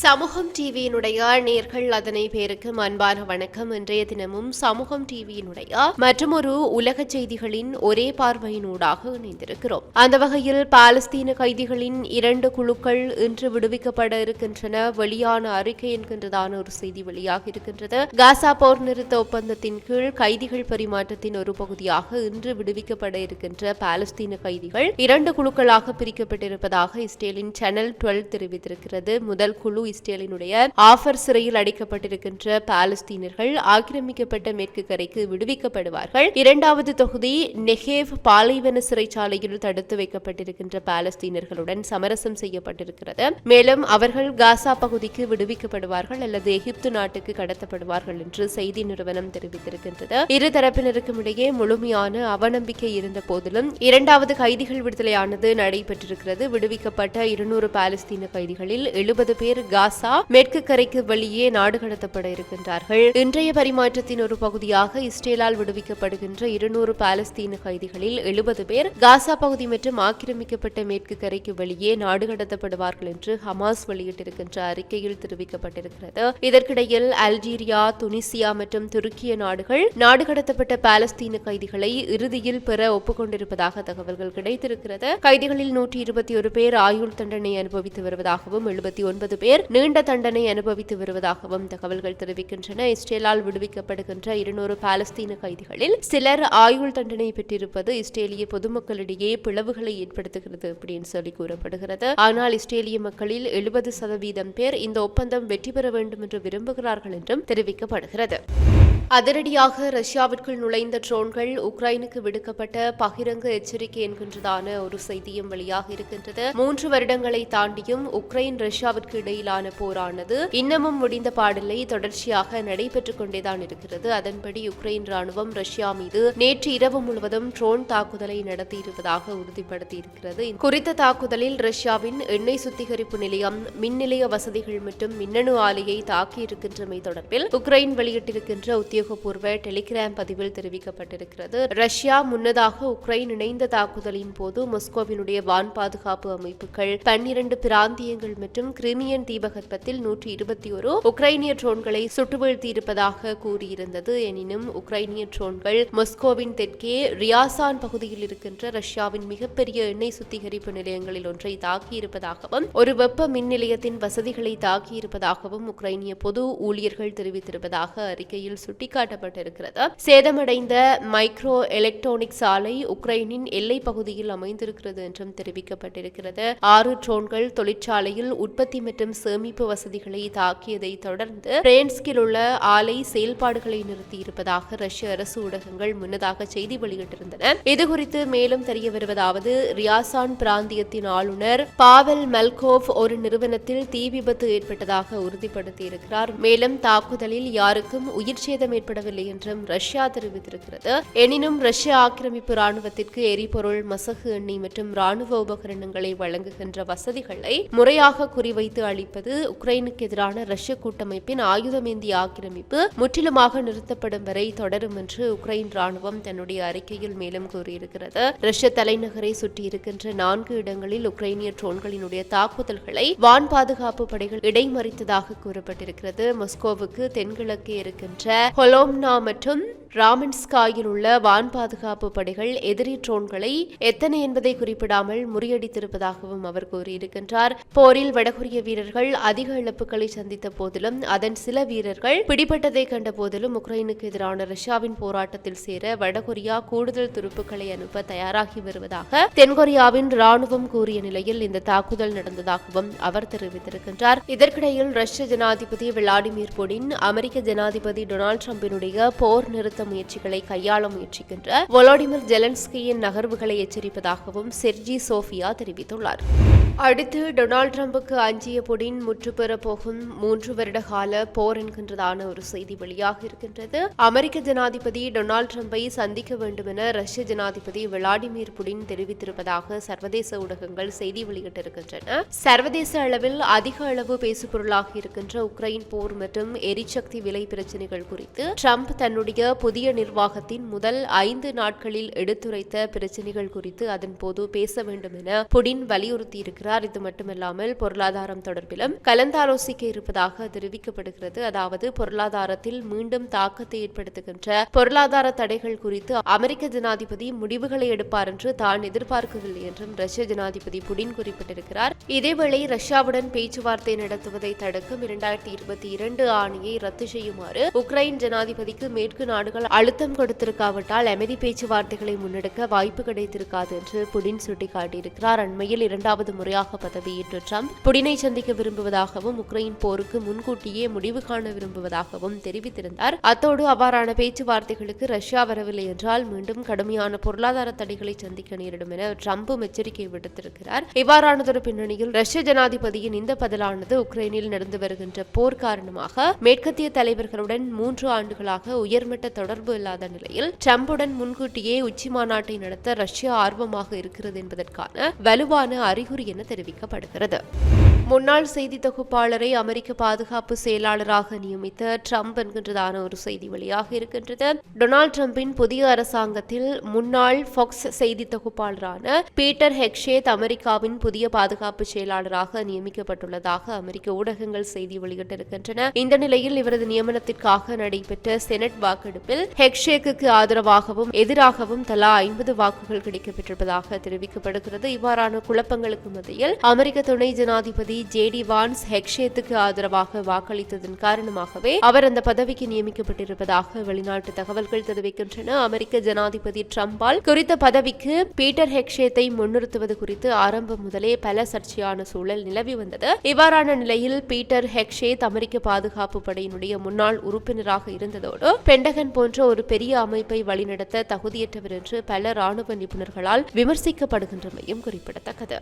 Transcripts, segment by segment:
சமூகம் டிவியினுடைய நேர்கள் அதனை பேருக்கு அன்பான வணக்கம். இன்றைய தினமும் சமூகம் டிவியினுடைய மற்றொரு உலக செய்திகளின் ஒரே பார்வையினூடாக இணைந்திருக்கிறோம். அந்த வகையில் பாலஸ்தீன கைதிகளின் இரண்டு குழுக்கள் இன்று விடுவிக்கப்பட இருக்கின்றன. வெளியான அறிக்கை என்கின்றதான ஒரு செய்தி வெளியாக இருக்கின்றது. காசா போர் நிறுத்த ஒப்பந்தத்தின் கீழ் கைதிகள் பரிமாற்றத்தின் ஒரு பகுதியாக இன்று விடுவிக்கப்பட இருக்கின்ற பாலஸ்தீன கைதிகள் இரண்டு குழுக்களாக பிரிக்கப்பட்டிருப்பதாக இஸ்ரேலின் சேனல் டுவெல் தெரிவித்திருக்கிறது. முதல் குழு இஸ்ரேலினுடைய ஆஃபர் சிறையில் அடைக்கப்பட்டிருக்கின்ற பாலஸ்தீனர்கள் ஆக்கிரமிக்கப்பட்ட மேற்கு கரைக்கு விடுவிக்கப்படுவார்கள். இரண்டாவது தொகுதி நெஹேவ் பாலைவன சிறைச்சாலையில் தடுத்து வைக்கப்பட்டிருக்கின்ற பாலஸ்தீனர்களுடன் சமரசம் செய்யப்பட்டிருக்கிறது. மேலும் அவர்கள் காசா பகுதிக்கு விடுவிக்கப்படுவார்கள் அல்லது எகிப்து நாட்டுக்கு கடத்தப்படுவார்கள் என்று செய்தி நிறுவனம் தெரிவித்திருக்கின்றது. இரு தரப்பினருக்கும் இடையே முழுமையான அவநம்பிக்கை இருந்த போதிலும் இரண்டாவது கைதிகள் விடுதலையானது நடைபெற்றிருக்கிறது. விடுவிக்கப்பட்ட இருநூறு பாலஸ்தீன கைதிகளில் எழுபது பேர் காசா மேற்கு கரைக்கு வெளியே நாடு கடத்தப்பட இருக்கின்றார்கள். இன்றைய பரிமாற்றத்தின் ஒரு பகுதியாக இஸ்ரேலால் விடுவிக்கப்படுகின்ற இருநூறு பாலஸ்தீன கைதிகளில் எழுபது பேர் காசா பகுதி மற்றும் ஆக்கிரமிக்கப்பட்ட மேற்கு கரைக்கு வெளியே நாடு கடத்தப்படுவார்கள் என்று ஹமாஸ் வெளியிட்டிருக்கின்ற அறிக்கையில் தெரிவிக்கப்பட்டிருக்கிறது. இதற்கிடையில் அல்ஜீரியா துனிசியா மற்றும் துருக்கிய நாடுகள் நாடு கடத்தப்பட்ட பாலஸ்தீன கைதிகளை இறுதியில் பெற ஒப்புக்கொண்டிருப்பதாக தகவல்கள் கிடைத்திருக்கிறது. கைதிகளில் நூற்றி இருபத்தி ஒரு பேர் ஆயுள் தண்டனை அனுபவித்து வருவதாகவும் எழுபத்தி ஒன்பது பேர் நீண்ட தண்டனை அனுபவித்து வருவதாகவும் தகவல்கள் தெரிவிக்கின்றன. இஸ்ரேலால் விடுவிக்கப்படுகின்ற இருநூறு பாலஸ்தீன கைதிகளில் சிலர் ஆயுள் தண்டனை பெற்றிருப்பது இஸ்ரேலிய பொதுமக்களிடையே பிளவுகளை ஏற்படுத்துகிறது அப்படின்னு சொல்லி கூறப்படுகிறது. ஆனால் இஸ்ரேலிய மக்களில் எழுபது சதவீதம் பேர் இந்த ஒப்பந்தம் வெற்றி பெற வேண்டும் என்று விரும்புகிறார்கள் என்றும் தெரிவிக்கப்படுகிறது. அதிரடியாக ரஷ்யாவிற்குள் நுழைந்த ட்ரோன்கள் உக்ரைனுக்கு விடுக்கப்பட்ட பகிரங்க எச்சரிக்கை என்கின்றதான ஒரு செய்தியும் வெளியாக இருக்கின்றது. மூன்று வருடங்களை தாண்டியும் உக்ரைன் ரஷ்யாவிற்கு இடையிலான போரானது இன்னமும் முடிந்த பாடில்லை. தொடர்ச்சியாக நடைபெற்றுக் கொண்டேதான் இருக்கிறது. அதன்படி உக்ரைன் ராணுவம் ரஷ்யா மீது நேற்று இரவு முழுவதும் ட்ரோன் தாக்குதலை நடத்தியிருப்பதாக உறுதிப்படுத்தியிருக்கிறது. குறித்த தாக்குதலில் ரஷ்யாவின் எண்ணெய் சுத்திகரிப்பு நிலையம் மின் நிலைய வசதிகள் மற்றும் மின்னணு ஆலையை தாக்கியிருக்கின்றமை தொடர்பில் உக்ரைன் வெளியிட்டிருக்கின்ற உத்தியோகபூர்வ டெலிகிராம் பதிவில் தெரிவிக்கப்பட்டிருக்கிறது. ரஷ்யா முன்னதாக உக்ரைன் இணைந்த தாக்குதலின் போது மொஸ்கோவினுடைய வான் பாதுகாப்பு அமைப்புகள் பன்னிரண்டு பிராந்தியங்கள் மற்றும் கிரிமியன் தீபகற்பத்தில் நூற்றி இருபத்தி ஒரு உக்ரைனிய ட்ரோன்களை சுட்டு வீழ்த்தியிருப்பதாக கூறியிருந்தது. எனினும் உக்ரைனிய ட்ரோன்கள் மொஸ்கோவின் தெற்கே ரியாசான் பகுதியில் இருக்கின்ற ரஷ்யாவின் மிகப்பெரிய எண்ணெய் சுத்திகரிப்பு நிலையங்களில் ஒன்றை தாக்கியிருப்பதாகவும் ஒரு வெப்ப மின் நிலையத்தின் வசதிகளை தாக்கியிருப்பதாகவும் உக்ரைனிய பொது ஊழியர்கள் தெரிவித்திருப்பதாக அறிக்கையில் சுட்டிக்காட்டப்பட்டிருக்கிறது. சேதமடைந்த மைக்ரோ எலக்ட்ரானிக் சாலை உக்ரைனின் எல்லை பகுதியில் அமைந்திருக்கிறது என்றும் தெரிவிக்கப்பட்டிருக்கிறது. ஆறு ட்ரோன்கள் தொழிற்சாலையில் உற்பத்தி மற்றும் சேமிப்பு வசதிகளை தாக்கியதை தொடர்ந்து பிரென்ஸ்கில் உள்ள ஆலை செயல்பாடுகளை நிறுத்தியிருப்பதாக ரஷ்ய அரசு ஊடகங்கள் முன்னதாக செய்தி வெளியிட்டிருந்தன. இதுகுறித்து மேலும் தெரிய வருவதாவது ரியாசான் பிராந்தியத்தின் ஆளுநர் பாவல் மெல்கோவ் ஒரு நிறுவனத்தில் தீ விபத்து ஏற்பட்டதாக உறுதிப்படுத்தியிருக்கிறார். மேலும் தாக்குதலில் யாருக்கும் உயிர் சேதம் ஏற்படவில்லை என்றும் ரஷ்யா தெரிவித்திருக்கிறது. எனினும் ரஷ்ய ஆக்கிரமிப்பு ராணுவத்திற்கு எரிபொருள் மசகு எண்ணெய் மற்றும் ராணுவ உபகரணங்களை வழங்குகின்ற வசதிகளை முறையாக குறிவைத்து இருப்பது உக்ரைனுக்கு எதிரான ரஷ்ய கூட்டமைப்பின் ஆயுதமேந்திய ஆக்கிரமிப்பு முற்றிலுமாக நிறுத்தப்படும் வரை தொடரும் என்று உக்ரைன் ராணுவம் தன்னுடைய அறிக்கையில் மேலும் கூறியிருக்கிறது. ரஷ்ய தலைநகரை சுற்றியிருக்கின்ற நான்கு இடங்களில் உக்ரைனிய ட்ரோன்களினுடைய தாக்குதல்களை வான் பாதுகாப்பு படைகள் இடைமறித்ததாக கூறப்பட்டிருக்கிறது. மொஸ்கோவுக்கு தென்கிழக்கே இருக்கின்ற ஹொலோம்னா மற்றும் ராமன்ஸ்காயில் உள்ள வான் பாதுகாப்பு படைகள் எதிரி ட்ரோன்களை எத்தனை என்பதை குறிப்பிடாமல் முறியடித்திருப்பதாகவும் அவர் கூறியிருக்கின்றார். போரில் வடகொரிய வீரர்கள் அதிக இழப்புகளை சந்தித்த போதிலும் அதன் சில வீரர்கள் பிடிபட்டதை கண்ட போதிலும் உக்ரைனுக்கு எதிரான ரஷ்யாவின் போராட்டத்தில் சேர வடகொரியா கூடுதல் துருப்புக்களை அனுப்ப தயாராகி வருவதாக தென்கொரியாவின் ராணுவம் கூறிய நிலையில் இந்த தாக்குதல் நடந்ததாகவும் அவர் தெரிவித்திருக்கின்றார். இதற்கிடையில் ரஷ்ய ஜனாதிபதி விளாடிமிர் புடின் அமெரிக்க ஜனாதிபதி டொனால்டு டிரம்பினுடைய போர் நிறுத்த முயற்சிகளை கையாள முயற்சிக்கின்ற வொலோடிமிர் ஜெலன்ஸ்கியின் நகர்வுகளை எச்சரிப்பதாகவும் செர்ஜி சோஃபியா தெரிவித்துள்ளார். அடுத்து டொனால்டு டிரம்புக்கு அஞ்சிய புடின் முற்றுப்பெற போகும் மூன்று வருட கால போர் என்கின்றதான ஒரு செய்தி வெளியாக இருக்கின்றது. அமெரிக்க ஜனாதிபதி டொனால்டு ட்ரம்பை சந்திக்க வேண்டும் என ரஷ்ய ஜனாதிபதி விளாடிமிர் புடின் தெரிவித்திருப்பதாக சர்வதேச ஊடகங்கள் செய்தி வெளியிட்டிருக்கின்றன. சர்வதேச அளவில் அதிக அளவு பேசுபொருளாக இருக்கின்ற உக்ரைன் போர் மற்றும் எரிசக்தி விலை பிரச்சினைகள் குறித்து ட்ரம்ப் தன்னுடைய புதிய நிர்வாகத்தின் முதல் ஐந்து நாட்களில் எடுத்துரைத்த பிரச்சினைகள் குறித்து அதன் போது பேச வேண்டும் என புடின் வலியுறுத்தியிருக்கிறார். இது மட்டுமல்லாமல் பொருளாதாரம் தொடர்பில் மூலம் கலந்தாலோசிக்க இருப்பதாக தெரிவிக்கப்படுகிறது. அதாவது பொருளாதாரத்தில் மீண்டும் தாக்கத்தை ஏற்படுத்துகின்ற பொருளாதார தடைகள் குறித்து அமெரிக்க ஜனாதிபதி முடிவுகளை எடுப்பார் என்று தான் எதிர்பார்க்கவில்லை என்றும் ரஷ்ய ஜனாதிபதி புடின் குறிப்பிட்டிருக்கிறார். இதேவேளை ரஷ்யாவுடன் பேச்சுவார்த்தை நடத்துவதை தடுக்கும் இரண்டாயிரத்தி இருபத்தி இரண்டு ஆணையை ரத்து செய்யுமாறு உக்ரைன் ஜனாதிபதிக்கு மேற்கு நாடுகள் அழுத்தம் கொடுத்திருக்காவிட்டால் அமைதி பேச்சுவார்த்தைகளை முன்னெடுக்க வாய்ப்பு கிடைத்திருக்காது என்று புடின் சுட்டிக்காட்டியிருக்கிறார். அண்மையில் இரண்டாவது முறையாக பதவியேற்ற ட்ரம்ப். புடினை சந்திக்க விரும்புவதாகவும் உக்ரைன் போருக்கு முன்கூட்டியே முடிவு காண விரும்புவதாகவும் தெரிவித்திருந்தார். அத்தோடு அவ்வாறான பேச்சுவார்த்தைகளுக்கு ரஷ்யா வரவில்லை என்றால் மீண்டும் கடுமையான பொருளாதார தடைகளை சந்திக்க நேரிடும் என ட்ரம்பும் எச்சரிக்கை விடுத்திருக்கிறார். இவ்வாறானதொரு பின்னணியில் ரஷ்ய ஜனாதிபதியின் இந்த பதிலானது உக்ரைனில் நடந்து வருகின்ற போர் காரணமாக மேற்கத்திய தலைவர்களுடன் மூன்று ஆண்டுகளாக உயர்மட்ட தொடர்பு இல்லாத நிலையில் ட்ரம்புடன் முன்கூட்டியே உச்சி மாநாட்டை நடத்த ரஷ்யா ஆர்வமாக இருக்கிறது என்பதற்கான வலுவான அறிகுறி என தெரிவிக்கப்படுகிறது. முன்னாள் செய்தி தொகுப்பாளரை அமெரிக்க பாதுகாப்பு செயலாளராக நியமித்த ட்ரம்ப் என்கின்றதான ஒரு செய்தி வெளியாக இருக்கின்றது. டொனால்ட் ட்ரம்பின் புதிய அரசாங்கத்தில் முன்னாள் ஃபாக்ஸ் செய்தி தொகுப்பாளரான பீட்டர் ஹெக்ஷேத் அமெரிக்காவின் புதிய பாதுகாப்பு செயலாளராக நியமிக்கப்பட்டுள்ளதாக அமெரிக்க ஊடகங்கள் செய்தி வெளியிட்டிருக்கின்றன. இந்த நிலையில் இவரது நியமனத்திற்காக நடைபெற்ற செனட் வாக்கெடுப்பில் ஹெக்ஷேக்கு ஆதரவாகவும் எதிராகவும் தலா ஐம்பது வாக்குகள் கிடைக்கப்பெற்றிருப்பதாக தெரிவிக்கப்படுகிறது. இவ்வாறான குழப்பங்களுக்கு மத்தியில் அமெரிக்க துணை ஜனாதிபதி ஜே டி வான்ஸ் ஹெக்ஷேத்துக்கு ஆதரவாக வாக்களித்ததன் காரணமாகவே அவர் அந்த பதவிக்கு நியமிக்கப்பட்டிருப்பதாக வெளிநாட்டு தகவல்கள் தெரிவிக்கின்றன. அமெரிக்க ஜனாதிபதி ட்ரம்பால் குறித்த பதவிக்கு பீட்டர் ஹெக்ஷேத்தை முன்னிறுத்துவது குறித்து ஆரம்பம் முதலே பல சர்ச்சையான சூழல் நிலவி வந்தது. இவ்வாறான நிலையில் பீட்டர் ஹெக்ஷேத் அமெரிக்க பாதுகாப்பு படையினுடைய முன்னாள் உறுப்பினராக இருந்ததோடு பெண்டகன் போன்ற ஒரு பெரிய அமைப்பை வழிநடத்த தகுதியற்றவர் என்று பல ராணுவ நிபுணர்களால் விமர்சிக்கப்படுகின்றமையும் குறிப்பிடத்தக்கது.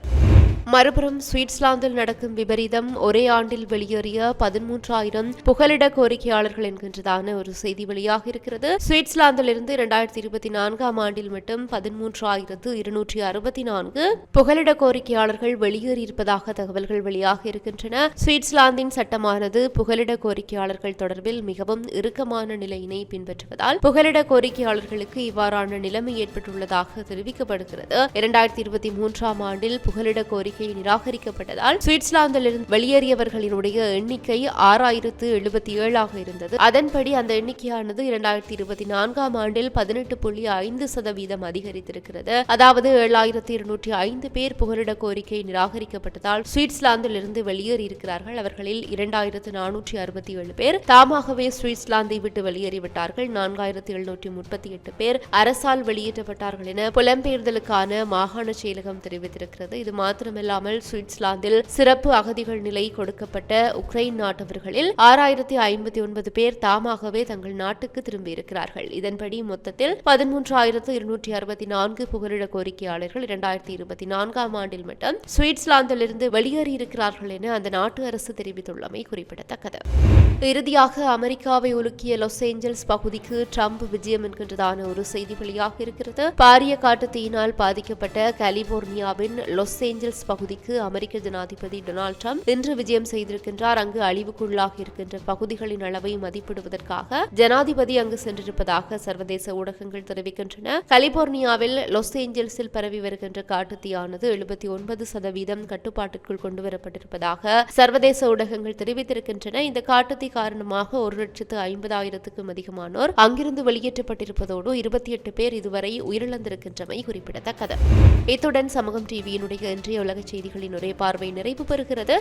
மறுபுறம் சுவிட்சர்லாந்தில் நடக்கும் விபரீதம் ஒரே ஆண்டில் வெளியேறிய பதிமூன்றாயிரம் புகலிட கோரிக்கையாளர்கள் என்கின்றதான ஒரு செய்தி வெளியாக இருக்கிறது. சுவிட்சர்லாந்திலிருந்து இரண்டாயிரத்தி இருபத்தி நான்காம் ஆண்டில் மட்டும் பதிமூன்றாயிரத்து இருநூற்றி அறுபத்தி நான்கு புகலிட கோரிக்கையாளர்கள் வெளியேறியிருப்பதாக தகவல்கள் வெளியாக இருக்கின்றன. சுவிட்சர்லாந்தின் சட்டமானது புகலிட கோரிக்கையாளர்கள் தொடர்பில் மிகவும் இறுக்கமான நிலையினை பின்பற்றுவதால் புகலிட கோரிக்கையாளர்களுக்கு இவ்வாறான நிலைமை ஏற்பட்டுள்ளதாக தெரிவிக்கப்படுகிறது. இரண்டாயிரத்தி இருபத்தி மூன்றாம் ஆண்டில் புகலிட கோரிக்கை நிராகரிக்கப்பட்டதால் சுவிட்சர்லாந்திலிருந்து வெளியேறியவர்களினுடைய எண்ணிக்கை ஆறாயிரத்து எழுபத்தி ஏழாக இருந்தது. அதன்படி அந்த எண்ணிக்கையானது இரண்டாயிரத்தி இருபத்தி நான்காம் ஆண்டில் பதினெட்டு புள்ளி ஐந்து சதவீதம் அதிகரித்திருக்கிறது. அதாவது ஏழாயிரத்தி இருநூற்றி ஐந்து பேர் புகலிட கோரிக்கை நிராகரிக்கப்பட்டதால் சுவிட்சர்லாந்திலிருந்து வெளியேறியிருக்கிறார்கள். அவர்களில் இரண்டாயிரத்து நானூற்றி அறுபத்தி ஏழு பேர் தாமாகவே சுவிட்சர்லாந்தை விட்டு வெளியேறிவிட்டார்கள். நான்காயிரத்தி எழுநூற்றி முப்பத்தி எட்டு பேர் அரசால் வெளியேற்றப்பட்டார்கள் என புலம்பெயர்தலுக்கான மாகாண செயலகம் தெரிவித்திருக்கிறது. இது மாத்திரமில்லாமல் சுவிட்சர்லாந்தில் சிறப்பு அகதிகள் நிலை கொடுக்கப்பட்ட உக்ரைன் நாட்டவர்களில் ஆறாயிரத்தி ஐம்பத்தி ஒன்பது பேர் தாமாகவே தங்கள் நாட்டுக்கு திரும்பியிருக்கிறார்கள். இதன்படி மொத்தத்தில் பதிமூன்றாயிரத்து இருநூற்றி அறுபத்தி நான்கு புகலிட கோரிக்கையாளர்கள் இரண்டாயிரத்தி இருபத்தி நான்காம் ஆண்டில் மட்டும் சுவிட்சர்லாந்திலிருந்து வெளியேறியிருக்கிறார்கள் என அந்த நாட்டு அரசு தெரிவித்துள்ளமை குறிப்பிடத்தக்கது. இறுதியாக அமெரிக்காவை உலுக்கிய லாஸ் ஏஞ்சல்ஸ் பகுதிக்கு ட்ரம்ப் விஜயம் என்கின்றதான ஒரு செய்தி வெளியாக இருக்கிறது. பாரிய காட்டுத்தீயினால் பாதிக்கப்பட்ட கலிபோர்னியாவின் லாஸ் ஏஞ்சல்ஸ் பகுதிக்கு அமெரிக்க ஜனாதிபதி டொனால்ட் ட்ரம்ப் இன்று விஜயம் செய்திருக்கின்றார். அங்கு அழிவுக்குள்ளாக இருக்கின்ற பகுதிகளின் அளவை மதிப்பிடுவதற்காக ஜனாதிபதி அங்கு சென்றிருப்பதாக சர்வதேச ஊடகங்கள் தெரிவிக்கின்றன. கலிபோர்னியாவில் லாஸ் ஏஞ்சல்ஸில் பரவி வருகின்ற காட்டுத்தீயானது எழுபத்தி ஒன்பது சதவீதம் கட்டுப்பாட்டிற்குள் கொண்டுவரப்பட்டிருப்பதாக சர்வதேச ஊடகங்கள் தெரிவித்திருக்கின்றன. இந்த காட்டுத்தீ காரணமாக ஒரு லட்சத்து ஐம்பதாயிரத்துக்கும் அதிகமானோர் அங்கிருந்து வெளியேற்றப்பட்டிருப்பதோடு இருபத்தி எட்டு பேர் இதுவரை உயிரிழந்திருக்கின்றமை குறிப்பிடத்தக்கது. இத்துடன் சமூகம் டிவியினுடைய இன்றைய உலக செய்திகளின் ஒரே பார்வை நிறைவு பெறுகிறது.